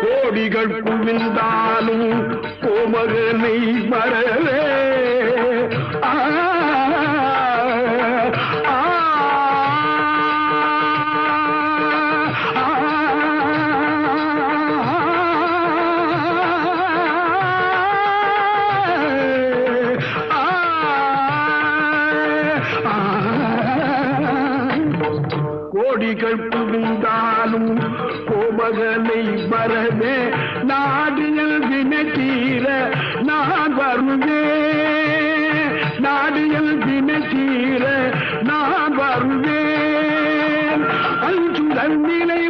கோடிகள் குவிந்தாலும் கோமகனை மறவே பகலை மறவே நாடுகள் வினத்தீர நான் வருவே நாடுகள் வினத்தீர நான் வருவேன் அஞ்சு தன்னிலை